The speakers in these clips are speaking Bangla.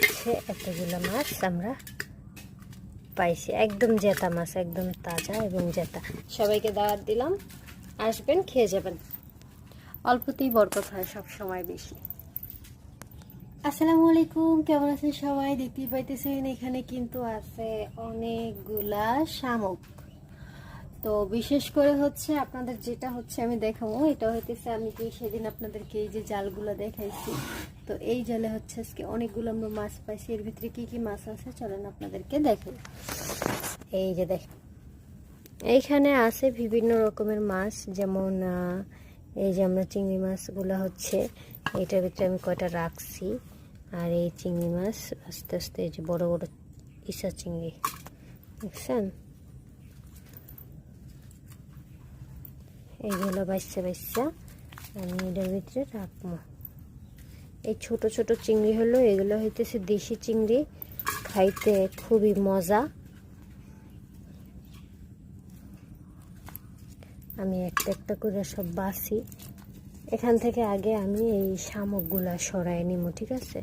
হচ্ছে এতগুলো মাছ আমরা পাইছি। একদম জেতা মাছ একদম তাজা এবং জেতা। সবাইকে দাওয়াত দিলাম। আসবেন খেয়ে যাবেন। অল্পতেই বরকত হয় সব সময় বেশি। আসসালামু আলাইকুম কেমন আছেন সবাই? দেখতেই পাইতেছেন এখানে কিন্তু আছে অনেকগুলা শামুক। তো বিশেষ করে হচ্ছে আপনাদের যেটা হচ্ছে আমি দেখাবো, এটা হইতেছে আমি কি সেদিন আপনাদেরকে এই যে জালগুলো দেখাইছি। তো এই জালে হচ্ছে আজকে অনেকগুলো আমরা মাছ পাইছি, এর ভিতরে কি কি মাছ আছে চলেন আপনাদেরকে দেখেন এই যে দেখ, এইখানে আছে বিভিন্ন রকমের মাছ, যেমন এই যে আমরা চিংড়ি মাছগুলো হচ্ছে, এটার ভিতরে আমি কয়টা রাখছি, আর এই চিংড়ি মাছ আস্তে আস্তে এই যে বড় বড় ইসা চিংড়ি, দেখছেন? এইগুলো বাচ্চা বাচ্চা আমি এটার ভিতরে রাখব। এই ছোট ছোট চিংড়ি হলো, এগুলো হইতেছে দেশি চিংড়ি, খাইতে খুবই মজা। আমি একটা একটা করে সব বাছি এখান থেকে আগে আমি এই শামুকগুলা সরাই নিব ঠিক আছে?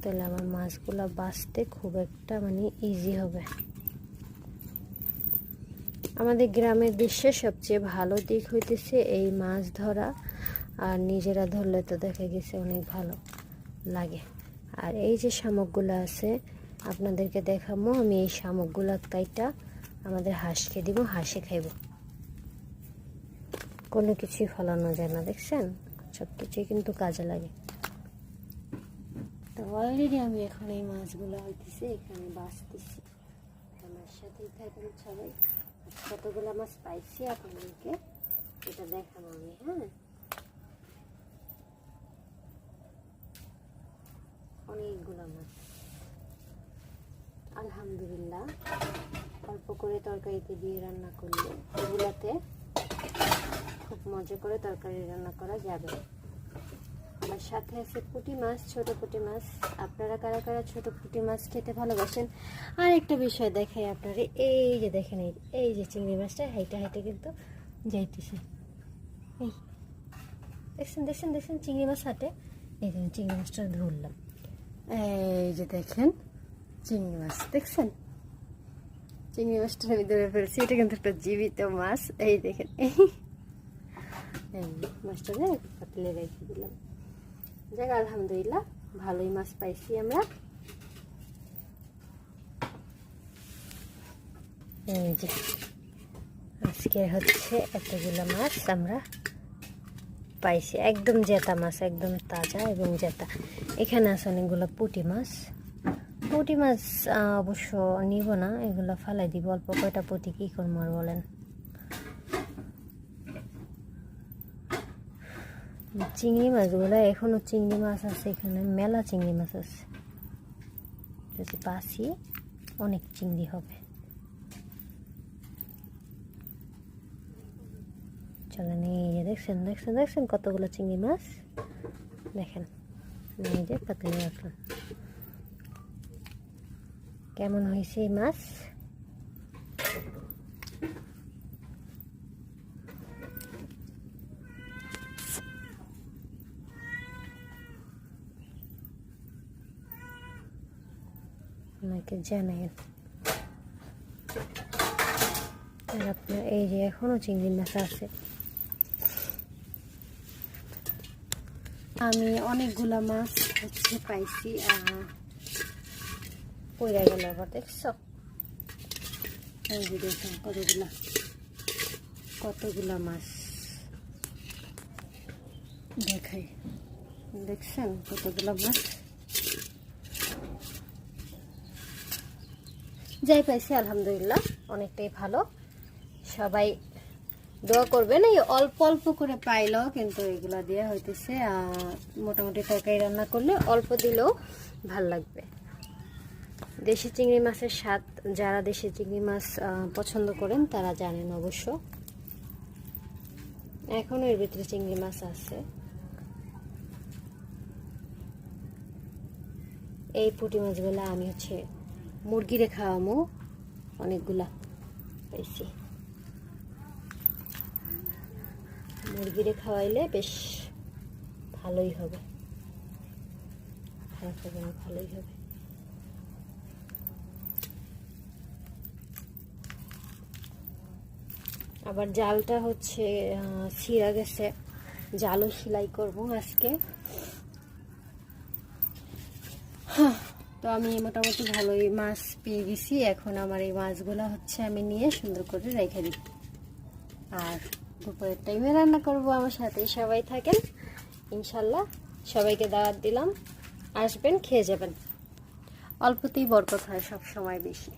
তাহলে আমার মাছগুলা বাছতে খুব একটা মানে ইজি হবে। আমাদের গ্রামের দৃশ্যে সবচেয়ে ভালো দিক হইতেছে এই মাছ ধরা, আর নিজেরা ধরলে তো দেখা গেছে অনেক ভালো লাগে। আর এই যে শামুকগুলো আছে, আপনাদেরকে দেখাবো আমি এই শামুকগুলা কাইটা আমাদের হাঁসকে দিব, হাঁসে খাইব। কোনো কিছুই ফলানো যায় না, দেখছেন? সব কিছুই কিন্তু কাজে লাগে। তো অলরেডি আমি এখন এই মাছগুলো হইতেছে, এখানে বাঁচতেছি। আমার সাথেই থাকেন সবাই। কতগুলো মাছ পাইছি আপনাদেরকে, এটা দেখাবো আমি হ্যাঁ? অনেকগুলো মাছ। আলহামদুলিল্লাহ, অল্প করে তরকারিতে দিয়ে রান্না করলে এগুলাতে খুব মজা করে তরকারি রান্না করা যাবে। সাথে আছে পুঁটি মাছ, ছোট পুঁটি মাছ। আপনারা কারা কারা ছোট পুঁটি মাছ খেতে ভালোবাসেন? আর একটা বিষয় দেখাই আপনারা। এই যে দেখেন, এই এই যে চিংড়ি মাছটা, হাইটে হাইটে কিন্তু যাইতেছে। এই, দেখছেন দেখছেন দেখছেন, চিংড়ি মাছ হাটে। এই যে চিংড়ি মাছটা ধরলাম। এই যে দেখেন, চিংড়ি মাছ, দেখছেন? চিংড়ি মাছটা আমি ধরে ফেলছি, এটা কিন্তু একটা জীবিত মাছ। এই দেখেন, এই। মাছটা পাতলে রেখে দিলাম। যাক আলহামদুলিল্লাহ, ভালোই মাছ পাইছি আমরা। এই যে, আজকে হচ্ছে এতগুলো মাছ আমরা পাইছি। একদম জেতা মাছ, একদম তাজা এবং জেতা। এখানে আছে অনেকগুলো পুটি মাছ। পুঁটি মাছ অবশ্য নিব না, এগুলো ফালাই দিব। অল্প কয়টা পুঁটি কী করব বলেন? চিংড়ি মাছগুলো এখনও চিংড়ি মাছ আছে এখানে, মেলা চিংড়ি মাছ আছে। যদি পাসি অনেক চিংড়ি হবে। চলেন, এই যে দেখছেন দেখছেন দেখছেন কতগুলো চিংড়ি মাছ? দেখেন, এই যে পাতলে রাখলাম। কেমন হয়েছে এই মাছ? আমাকে জানাবেন আর আপনার এই যে এখনও চিংড়ি মাছ আছে। আমি অনেকগুলা মাছ হচ্ছে পাইছি পড়ে গেল আবার, দেখছ? কতগুলা কতগুলা মাছ দেখাই। দেখছেন কতগুলা মাছ? যাই পাইছি, আলহামদুলিল্লাহ, অনেকটাই ভালো। সবাই দোয়া করবেন, এই অল্প অল্প করে পাইলেও কিন্তু এগুলা দিয়ে হইতেছে মোটামুটি তরকারি রান্না করলে অল্প দিলেও ভালো লাগবে। দেশি চিংড়ি মাছের স্বাদ, যারা দেশি চিংড়ি মাছ পছন্দ করেন, তারা জানেন অবশ্য। এখনও এর ভিতরে চিংড়ি মাছ আছে। এই পুঁটি মাছগুলো আমি হচ্ছে মুরগিরে খাওয়ামো। অনেকগুলা। বেশি মুরগিরে খাওয়াইলে বেশ ভালোই হবে। হ্যাঁ ভালোই হবে। আবার জালটা হচ্ছে ছিঁড়া গেছে। জালও সেলাই করব আজকে। তো আমি মোটামুটি ভালোই মাছ পেয়ে গেছি। এখন আমার এই মাছগুলো হচ্ছে আমি নিয়ে সুন্দর করে রেখে দিই। আর দুপুরের টাইমে রান্না করব, আমার সাথেই সবাই থাকেন। ইনশাল্লাহ সবাইকে দাওয়াত দিলাম। আসবেন, খেয়ে যাবেন। অল্পতেই বরকত হয় সব সময় বেশি।